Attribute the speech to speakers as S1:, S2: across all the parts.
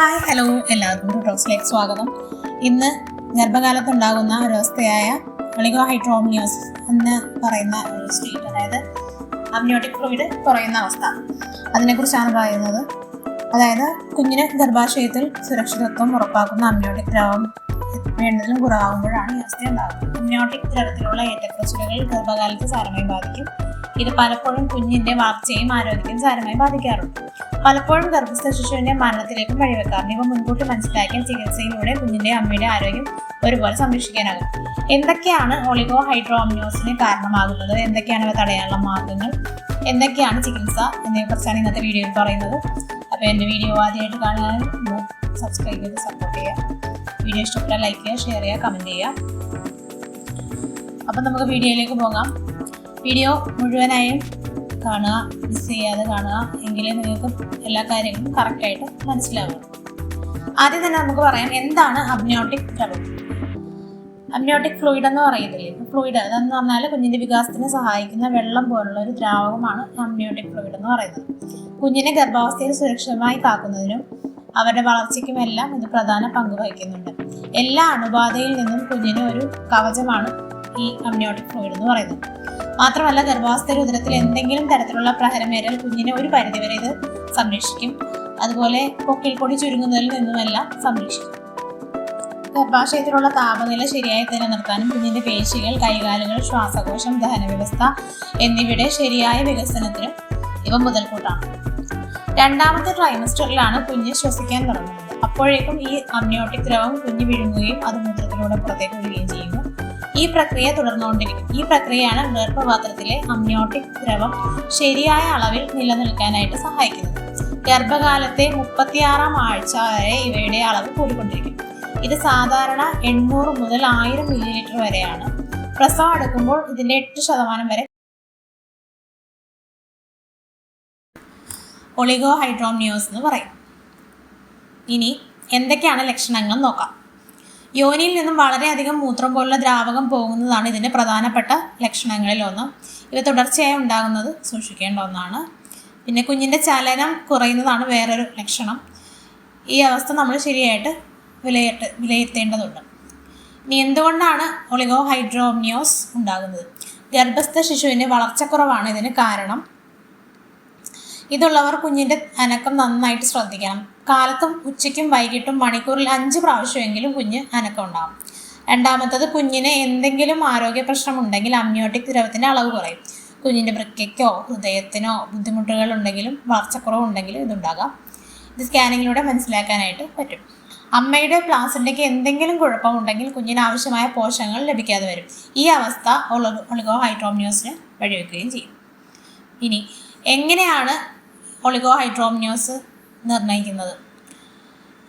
S1: Hi hello എല്ലാവർക്കും ടൂട്ടോസിലേക്ക് സ്വാഗതം. ഇന്ന് ഗർഭകാലത്തുണ്ടാകുന്ന ഒരവസ്ഥയായ ഒളിഗോ ഹൈഡ്രോമിയോസ് എന്ന് പറയുന്ന ഒരു സ്റ്റേറ്റ് അതായത് അമ്നിയോട്ടിക് ഫ്ലൂയിഡ് കുറയുന്ന അവസ്ഥ. അതിനെക്കുറിച്ചാണ് പറയുന്നത്. അതായത് കുഞ്ഞിന് ഗർഭാശയത്തിൽ സുരക്ഷിതത്വം ഉറപ്പാക്കുന്ന അമ്നിയോട്ടിക് ദ്രവം വേണ്ടതിലും കുറവാകുമ്പോഴാണ് ഈ അവസ്ഥ ഉണ്ടാകുന്നത്. അമ്നിയോട്ടിക് ദ്രവത്തിലുള്ള ഏറ്റക്കുറച്ചിലുകൾ ഗർഭകാലത്ത് സാരമായി ബാധിക്കും. ഇത് പലപ്പോഴും കുഞ്ഞിന്റെ വളർച്ചയും ആരോഗ്യത്തെയും സാരമായി ബാധിക്കാറുണ്ട്. പലപ്പോഴും ഗർഭസ്ഥ ശിശുവിന്റെ മരണത്തിലേക്കും വഴിവെക്കാറുണ്ട് ഇവ മുൻകൂട്ടി മനസ്സിലാക്കിയ ചികിത്സയിലൂടെ കുഞ്ഞിന്റെ അമ്മയുടെ ആരോഗ്യം ഒരുപോലെ സംരക്ഷിക്കാനാകും. എന്തൊക്കെയാണ് ഒളിഗോ ഹൈഡ്രോമിനോസിന് കാരണമാകുന്നത്? എന്തൊക്കെയാണ് ഇവ തടയാനുള്ള മാർഗങ്ങൾ? എന്തൊക്കെയാണ് ചികിത്സ എന്നതിനെക്കുറിച്ചാണ് ഇന്നത്തെ വീഡിയോയിൽ പറയുന്നത്. അപ്പോൾ എന്റെ വീഡിയോ ആദ്യമായിട്ട് കാണാൻ സബ്സ്ക്രൈബ് ചെയ്ത് സപ്പോർട്ട് ചെയ്യുക. വീഡിയോ ഇഷ്ടപ്പെട്ടാൽ ലൈക്ക് ചെയ്യുക ഷെയർ ചെയ്യുക കമന്റ് ചെയ്യുക. അപ്പം നമുക്ക് വീഡിയോയിലേക്ക് പോകാം. വീഡിയോ മുഴുവനായും കാണുക മിസ് ചെയ്യാതെ കാണുക എങ്കിലേ നിങ്ങൾക്ക് എല്ലാ കാര്യങ്ങളും കറക്റ്റായിട്ട് മനസ്സിലാവും ആദ്യം തന്നെ നമുക്ക് പറയാം എന്താണ് അബ്നോട്ടിക് ദ്രവം അബ്നോട്ടിക് ഫ്ലൂയിഡ് എന്ന് പറയുന്നില്ലേ? ഫ്ലൂയിഡ് അതെന്ന് പറഞ്ഞാൽ കുഞ്ഞിന്റെ വികാസത്തിന് സഹായിക്കുന്ന വെള്ളം പോലുള്ള ഒരു ദ്രാവകമാണ് അബ്നോട്ടിക് ഫ്ലൂയിഡ് എന്ന് പറയുന്നത്. കുഞ്ഞിനെ ഗർഭാവസ്ഥയിൽ സുരക്ഷിതമായി കാക്കുന്നതിനും അവരുടെ വളർച്ചയ്ക്കുമെല്ലാം ഇത് പ്രധാന പങ്ക് വഹിക്കുന്നുണ്ട്. എല്ലാ അണുബാധയിൽ നിന്നും കുഞ്ഞിന് ഒരു കവചമാണ് ഈ അമ്നിയോട്ടിക് ഫ്ലൂയിഡ് എന്ന് പറയുന്നത് മാത്രമല്ല ഗർഭാവസ്ഥ രുദ്രത്തിൽ എന്തെങ്കിലും തരത്തിലുള്ള പ്രഹരമേറ്റാൽ കുഞ്ഞിനെ ഒരു പരിധിവരെ ഇത് സംരക്ഷിക്കും. അതുപോലെ പൊക്കിൽ പൊടി ചുരുങ്ങുന്നതിൽ നിന്നുമെല്ലാം സംരക്ഷിക്കും. ഗർഭാശയത്തിലുള്ള താപനില ശരിയായി നിലനിർത്താനും കുഞ്ഞിന്റെ പേശികൾ കൈകാലുകൾ ശ്വാസകോശം ദഹനവ്യവസ്ഥ എന്നിവയുടെ ശരിയായ വികസനത്തിനും ഇവ മുതൽക്കൂട്ടാണ്. രണ്ടാമത്തെ ട്രൈമസ്റ്ററിലാണ് കുഞ്ഞ് ശ്വസിക്കാൻ തുടങ്ങുന്നത്. അപ്പോഴേക്കും ഈ അമ്നിയോട്ടിക് ദ്രവം കുഞ്ഞ് വിഴുങ്ങുകയും അത് മൂത്രത്തിലൂടെ പുറത്തേക്ക് വിടുകയും ചെയ്യുന്നു. ഈ പ്രക്രിയ തുടർന്നുകൊണ്ടിരിക്കും. ഈ പ്രക്രിയയാണ് ഗർഭപാത്രത്തിലെ അമ്നിയോട്ടിക് ദ്രവം ശരിയായ അളവിൽ നിലനിൽക്കാനായിട്ട് സഹായിക്കുന്നത്. ഗർഭകാലത്തെ മുപ്പത്തിയാറാം ആഴ്ച വരെ ഇവയുടെ അളവ് കൂടിക്കൊണ്ടിരിക്കും. ഇത് സാധാരണ എണ്ണൂറ് മുതൽ ആയിരം മില്ലി ലിറ്റർ വരെയാണ്. പ്രസവം അടുക്കുമ്പോൾ ഇതിന്റെ എട്ട് ശതമാനം വരെ ഒളിഗോ ഹൈഡ്രോമിയോസ് എന്ന് പറയും. ഇനി എന്തൊക്കെയാണ് ലക്ഷണങ്ങൾ നോക്കാം. യോനിയിൽ നിന്നും വളരെയധികം മൂത്രം പോലുള്ള ദ്രാവകം പോകുന്നതാണ് ഇതിന്റെ പ്രധാനപ്പെട്ട ലക്ഷണങ്ങളിൽ ഒന്ന്. ഇവ തുടർച്ചയായി ഉണ്ടാകുന്നത് സൂക്ഷിക്കേണ്ട ഒന്നാണ്. പിന്നെ കുഞ്ഞിന്റെ ചലനം കുറയുന്നതാണ് വേറൊരു ലക്ഷണം. ഈ അവസ്ഥ നമ്മൾ ശരിയായിട്ട് വിലയിരുത്ത വിലയിരുത്തേണ്ടതുണ്ട്. ഇനി എന്തുകൊണ്ടാണ് ഒളിഗോ ഹൈഡ്രോമിയോസ് ഉണ്ടാകുന്നത്? ഗർഭസ്ഥ ശിശുവിന്റെ വളർച്ചക്കുറവാണ് ഇതിന് കാരണം. ഇതുള്ളവർ കുഞ്ഞിന്റെ അനക്കം നന്നായിട്ട് ശ്രദ്ധിക്കണം. കാലത്തും ഉച്ചയ്ക്കും വൈകിട്ടും മണിക്കൂറിൽ അഞ്ച് പ്രാവശ്യമെങ്കിലും കുഞ്ഞ് അനക്കം ഉണ്ടാകും രണ്ടാമത്തത് കുഞ്ഞിന് എന്തെങ്കിലും ആരോഗ്യ പ്രശ്നമുണ്ടെങ്കിൽ അമ്നിയോട്ടിക് ദ്രവത്തിന്റെ അളവ് കുറയും. കുഞ്ഞിന്റെ വൃക്കയ്ക്കോ ഹൃദയത്തിനോ ബുദ്ധിമുട്ടുകൾ ഉണ്ടെങ്കിലും വളർച്ചക്കുറവുണ്ടെങ്കിലും ഇതുണ്ടാകാം. ഇത് സ്കാനിങ്ങിലൂടെ മനസ്സിലാക്കാനായിട്ട് പറ്റും. അമ്മയുടെ പ്ലാസിന്റെക്ക് എന്തെങ്കിലും കുഴപ്പമുണ്ടെങ്കിൽ കുഞ്ഞിന് ആവശ്യമായ പോഷകങ്ങൾ ലഭിക്കാതെ വരും. ഈ അവസ്ഥ ഒളിഗോ ഹൈഡ്രോമിയോസിന് വഴിവെക്കുകയും ചെയ്യും. ഇനി എങ്ങനെയാണ് ഒളിഗോ ഹൈഡ്രോമിയോസ് നിർണയിക്കുന്നത്.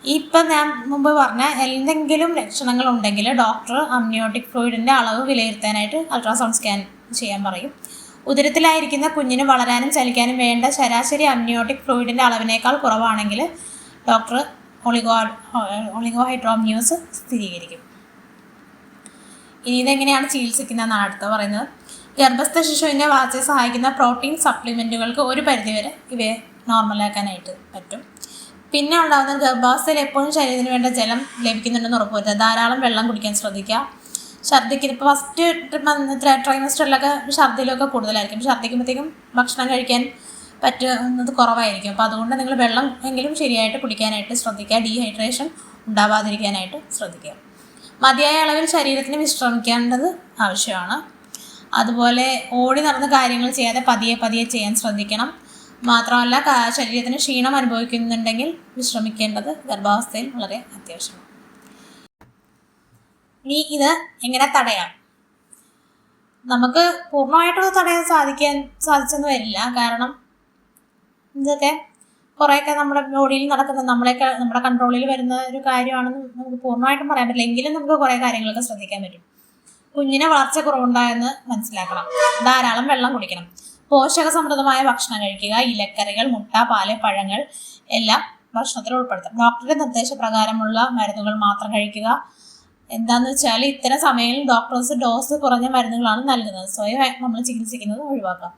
S1: ഇപ്പം ഞാൻ മുമ്പ് പറഞ്ഞ എന്തെങ്കിലും ലക്ഷണങ്ങൾ ഉണ്ടെങ്കിൽ ഡോക്ടർ അമ്നിയോട്ടിക് ഫ്ലൂയിഡിന്റെ അളവ് വിലയിരുത്താനായിട്ട് അൾട്രാസൗണ്ട് സ്കാൻ ചെയ്യാൻ പറയും. ഉദരത്തിലായിരിക്കുന്ന കുഞ്ഞിന് വളരാനും ചലിക്കാനും വേണ്ട ശരാശരി അമ്നിയോട്ടിക് ഫ്ലൂയിഡിന്റെ അളവിനേക്കാൾ കുറവാണെങ്കിൽ ഡോക്ടർ ഒളിഗോ ഒളിഗോ ഹൈഡ്രോമിയോസ് സ്ഥിരീകരിക്കും. ഇനി ഇതെങ്ങനെയാണ് ചികിത്സിക്കുന്നതെന്നാണ് അടുത്ത പറയുന്നത്. ഗർഭസ്ഥ ശിശുവിനെ വളർച്ചയെ സഹായിക്കുന്ന പ്രോട്ടീൻ സപ്ലിമെന്റുകൾക്ക് ഒരു പരിധിവരെ ഇവയെ നോർമലാക്കാനായിട്ട് പറ്റും. പിന്നെ ഉണ്ടാകുന്ന ഗർഭാവസ്ഥയിൽ എപ്പോഴും ശരീരത്തിന് വേണ്ട ജലം ലഭിക്കുന്നുണ്ടെന്ന് ഉറപ്പുവരുത്തുക. ധാരാളം വെള്ളം കുടിക്കാൻ ശ്രദ്ധിക്കുക. ഛർദ്ദിക്കുന്ന ഇപ്പോൾ ഫസ്റ്റ് ട്രൈമസ്റ്ററിലൊക്കെ ഛർദ്ദിലൊക്കെ കൂടുതലായിരിക്കും. ഛർദ്ദിക്കുമ്പോഴത്തേക്കും ഭക്ഷണം കഴിക്കാൻ പറ്റുന്നത് കുറവായിരിക്കും. അപ്പോൾ അതുകൊണ്ട് നിങ്ങൾ വെള്ളം എങ്കിലും ശരിയായിട്ട് കുടിക്കാനായിട്ട് ശ്രദ്ധിക്കുക. ഡീഹൈഡ്രേഷൻ ഉണ്ടാവാതിരിക്കാനായിട്ട് ശ്രദ്ധിക്കുക. മതിയായ അളവിൽ ശരീരത്തിന് വിശ്രമിക്കേണ്ടത് ആവശ്യമാണ്. അതുപോലെ ഓടി നടന്ന് കാര്യങ്ങൾ ചെയ്യാതെ പതിയെ പതിയെ ചെയ്യാൻ ശ്രദ്ധിക്കണം. മാത്രമല്ല ശരീരത്തിന് ക്ഷീണം അനുഭവിക്കുന്നുണ്ടെങ്കിൽ വിശ്രമിക്കേണ്ടത് ഗർഭാവസ്ഥയിൽ വളരെ അത്യാവശ്യമാണ്. ഇനി ഇത് എങ്ങനെ തടയാം? നമുക്ക് പൂർണമായിട്ട് തടയാൻ സാധിക്കാൻ സാധിച്ചെന്ന് വരില്ല. കാരണം ഇതൊക്കെ കുറേയൊക്കെ നമ്മുടെ ബോഡിയിൽ നടക്കുന്ന നമ്മളെയൊക്കെ നമ്മുടെ കൺട്രോളിൽ വരുന്ന ഒരു കാര്യമാണെന്ന് നമുക്ക് പൂർണമായിട്ടും പറയാൻ പറ്റില്ല. എങ്കിലും നമുക്ക് കുറേ കാര്യങ്ങളൊക്കെ ശ്രദ്ധിക്കാൻ പറ്റും. കുഞ്ഞിന് വളർച്ച കുറവുണ്ടായെന്ന് മനസ്സിലാക്കണം. ധാരാളം വെള്ളം കുടിക്കണം. പോഷക സമൃദ്ധമായ ഭക്ഷണം കഴിക്കുക ഇലക്കറികൾ മുട്ട പാൽ പഴങ്ങൾ എല്ലാം ഭക്ഷണത്തിൽ ഉൾപ്പെടുത്താം ഡോക്ടറുടെ നിർദ്ദേശപ്രകാരമുള്ള മരുന്നുകൾ മാത്രം കഴിക്കുക. എന്താന്ന് വെച്ചാൽ ഇത്തരം സമയങ്ങളിൽ ഡോക്ടേഴ്സ് ഡോസ് കുറഞ്ഞ മരുന്നുകളാണ് നൽകുന്നത്. സ്വയം നമ്മൾ ചികിത്സിക്കുന്നത് ഒഴിവാക്കുക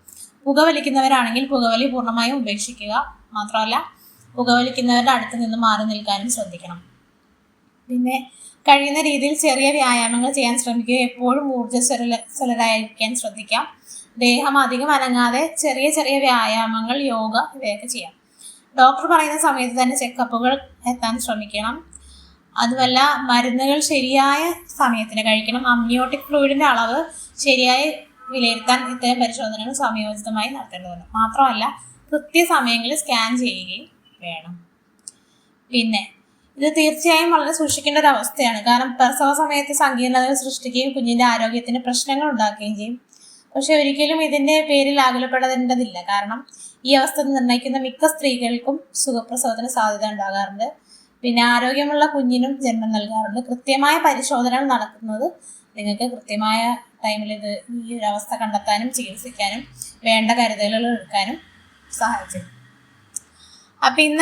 S1: പുകവലിക്കുന്നവരാണെങ്കിൽ പുകവലി പൂർണമായും ഉപേക്ഷിക്കുക മാത്രമല്ല പുകവലിക്കുന്നവരുടെ അടുത്ത് നിന്ന് മാറി നിൽക്കാനും ശ്രദ്ധിക്കണം. പിന്നെ കഴിയുന്ന രീതിയിൽ ചെറിയ വ്യായാമങ്ങൾ ചെയ്യാൻ ശ്രമിക്കുക. എപ്പോഴും ഊർജസ്വലരായിരിക്കാൻ ശ്രദ്ധിക്കാം. ദേഹം അധികം അനങ്ങാതെ ചെറിയ ചെറിയ വ്യായാമങ്ങൾ യോഗ ഇവയൊക്കെ ചെയ്യാം. ഡോക്ടർ പറയുന്ന സമയത്ത് തന്നെ ചെക്കപ്പുകൾ എത്താൻ ശ്രമിക്കണം. അതുമല്ല മരുന്നുകൾ ശരിയായ സമയത്തിന് കഴിക്കണം. അമ്നിയോട്ടിക് ഫ്ലൂയിഡിന്റെ അളവ് ശരിയായി വിലയിരുത്താൻ ഇത്തരം പരിശോധനകൾ സമയോചിതമായി നടത്തേണ്ടതുണ്ട്. മാത്രമല്ല കൃത്യസമയങ്ങളിൽ സ്കാൻ ചെയ്യുകയും വേണം. പിന്നെ ഇത് തീർച്ചയായും വളരെ സൂക്ഷിക്കേണ്ട ഒരു അവസ്ഥയാണ്. കാരണം പ്രസവ സമയത്ത് സങ്കീർണതകൾ സൃഷ്ടിക്കുകയും കുഞ്ഞിന്റെ ആരോഗ്യത്തിന് പ്രശ്നങ്ങൾ ഉണ്ടാക്കുകയും ചെയ്യും. പക്ഷെ ഒരിക്കലും ഇതിന്റെ പേരിൽ ആകുലപ്പെടേണ്ടതില്ല. കാരണം ഈ അവസ്ഥ നിർണയിക്കുന്ന മിക്ക സ്ത്രീകൾക്കും സുഖപ്രസവത്തിന് സാധ്യത ഉണ്ടാകാറുണ്ട്. പിന്നെ ആരോഗ്യമുള്ള കുഞ്ഞിനും ജന്മം നൽകാറുണ്ട്. കൃത്യമായ പരിശോധനകൾ നടക്കുന്നത് നിങ്ങൾക്ക് കൃത്യമായ ടൈമിൽ ഇത് ഈ ഒരു അവസ്ഥ കണ്ടെത്താനും ചികിത്സിക്കാനും വേണ്ട കരുതലുകൾ എടുക്കാനും സഹായിച്ചു അപ്പം ഇന്ന്